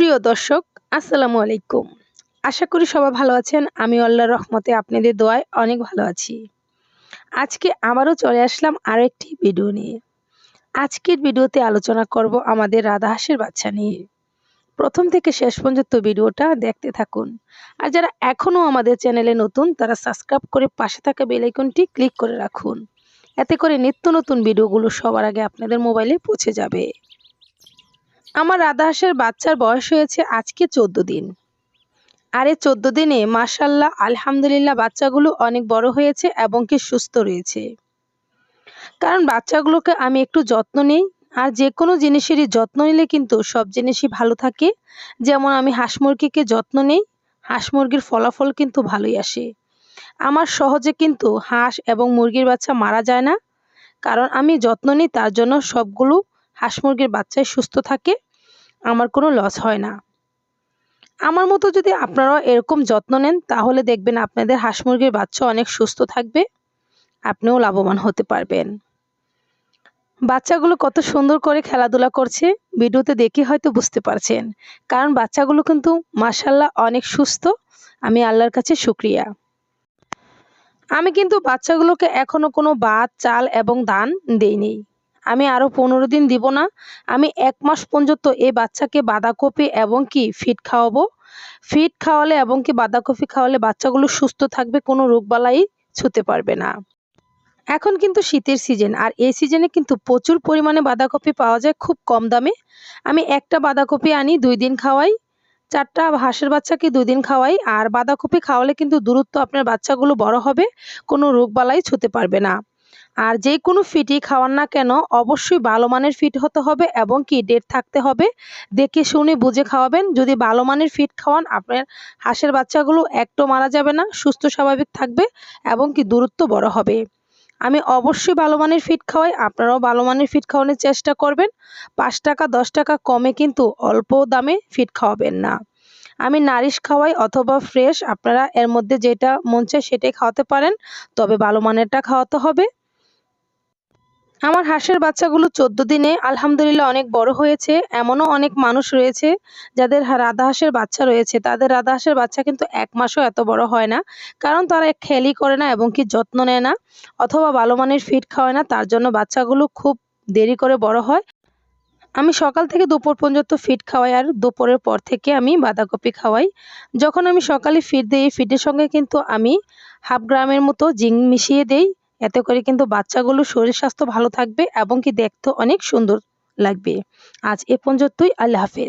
প্রিয় দর্শক, আসসালামু আলাইকুম। আশা করি সবাই ভালো আছেন। আমি আল্লাহর রহমতে আপনাদের দোয়ায় অনেক ভালো আছি। আজকে আবারও চলে আসলাম আরও একটি ভিডিও নিয়ে। আজকের ভিডিওতে আলোচনা করব আমাদের রাধাহাঁসের বাচ্চা নিয়ে। প্রথম থেকে শেষ পর্যন্ত ভিডিওটা দেখতে থাকুন। আর যারা এখনও আমাদের চ্যানেলে নতুন, তারা সাবস্ক্রাইব করে পাশে থাকা বেলাইকনটি ক্লিক করে রাখুন। এতে করে নিত্য নতুন ভিডিওগুলো সবার আগে আপনাদের মোবাইলে পৌঁছে যাবে। আমার রাধাহাঁসের বাচ্চার বয়স হয়েছে আজকে চোদ্দ দিন। আর চোদ্দ দিনে মাসাল্লাহ আলহামদুলিল্লাহ, বাচ্চাগুলো অনেক বড় হয়েছে এবং কি সুস্থ রয়েছে। কারণ বাচ্চাগুলোকে আমি একটু যত্ন নিই, আর যে কোনো জিনিসেরই যত্ন নিলে কিন্তু সব জিনিসই ভালো থাকে। যেমন আমি হাঁস মুরগিকে যত্ন নিই, হাঁস মুরগির ফলাফল কিন্তু ভালোই আসে। আমার সহজে কিন্তু হাঁস এবং মুরগির বাচ্চা মারা যায় না, কারণ আমি যত্ন নিই তার জন্য সবগুলো হাঁস মুরগির বাচ্চাই সুস্থ থাকে, আমার কোনো লস হয় না। আমার মতো যদি আপনারাও এরকম যত্ন নেন, তাহলে দেখবেন আপনাদের হাঁস মুরগির বাচ্চা অনেক সুস্থ থাকবে, আপনিও লাভবান হতে পারবেন। বাচ্চাগুলো কত সুন্দর করে খেলাধুলা করছে, ভিডিওতে দেখে হয়তো বুঝতে পারছেন। কারণ বাচ্চাগুলো কিন্তু মাসাল্লাহ অনেক সুস্থ, আমি আল্লাহর কাছে শুক্রিয়া। আমি কিন্তু বাচ্চাগুলোকে এখনও কোনো ভাত চাল এবং ধান দেইনি। আমি আরও পনেরো দিন দিব না। আমি এক মাস পর্যন্ত এই বাচ্চাকে বাঁধাকপি এবং কি ফিট খাওয়াবো। ফিট খাওয়ালে এবং কি বাঁধাকপি খাওয়ালে বাচ্চাগুলো সুস্থ থাকবে, কোনো রোগবালাই ছুতে পারবে না। এখন কিন্তু শীতের সিজন আর এই সিজনে কিন্তু প্রচুর পরিমাণে বাঁধাকপি পাওয়া যায় খুব কম দামে। আমি একটা বাঁধাকপি আনি দুই দিন খাওয়াই, চারটা হাঁসের বাচ্চাকে দুই দিন খাওয়াই, আর বাঁধাকপি খাওয়ালে কিন্তু দূরত্ব আপনার বাচ্চাগুলো বড় হবে, কোনো রোগবালাই ছুতে পারবে না। আর যে কোনো ফিটই খাওয়ান না কেন, অবশ্যই ভালো মানের ফিট হতে হবে এবং কি ডেট থাকতে হবে। দেখে শুনে বুঝে খাওয়াবেন। যদি ভালো মানের ফিট খাওয়ান, আপনার হাঁসের বাচ্চাগুলো একটু মারা যাবে না, সুস্থ স্বাভাবিক থাকবে এবং কি দূরত্ব বড় হবে। আমি অবশ্যই ভালো মানের ফিট খাওয়াই, আপনারাও ভালো মানের ফিট খাওয়ানোর চেষ্টা করবেন। পাঁচ টাকা, দশ টাকা কমে কিন্তু অল্প দামে ফিট খাওয়াবেন না। আমি নারিশ খাওয়াই অথবা ফ্রেশ, আপনারা এর মধ্যে যেটা মন চায় সেটাই খাওয়াতে পারেন। তবে ভালো মানেরটা খাওয়াতে হবে। আমার হাঁসের বাচ্চাগুলো চোদ্দ দিনে আলহামদুলিল্লাহ অনেক বড় হয়েছে। এমনও অনেক মানুষ রয়েছে যাদের রাধা হাঁসের বাচ্চা রয়েছে। তাদের রাধা হাঁসের বাচ্চা কিন্তু এক মাসও এত বড় হয় না। কারণ তারা খেয়ালই করে না এবং কি যত্ন নেয় না অথবা ভালো মানের ফিড খাওয়ায় না। তার জন্য বাচ্চাগুলো খুব দেরি করে বড় হয়। আমি সকাল থেকে দুপুর পর্যন্ত ফিড খাওয়াই আর দুপুরের পর থেকে আমি বাঁধাকপি খাওয়াই। যখন আমি সকালে ফিড দিই ফিডের সঙ্গে কিন্তু আমি হাফ গ্রামের মতো জিং মিশিয়ে দেই। এতে করে কিন্তু বাচ্চাগুলো শরীর স্বাস্থ্য ভালো থাকবে এবং কি দেখতে অনেক সুন্দর লাগবে। আজ এ পর্যন্তই, আল্লাহ হাফেজ।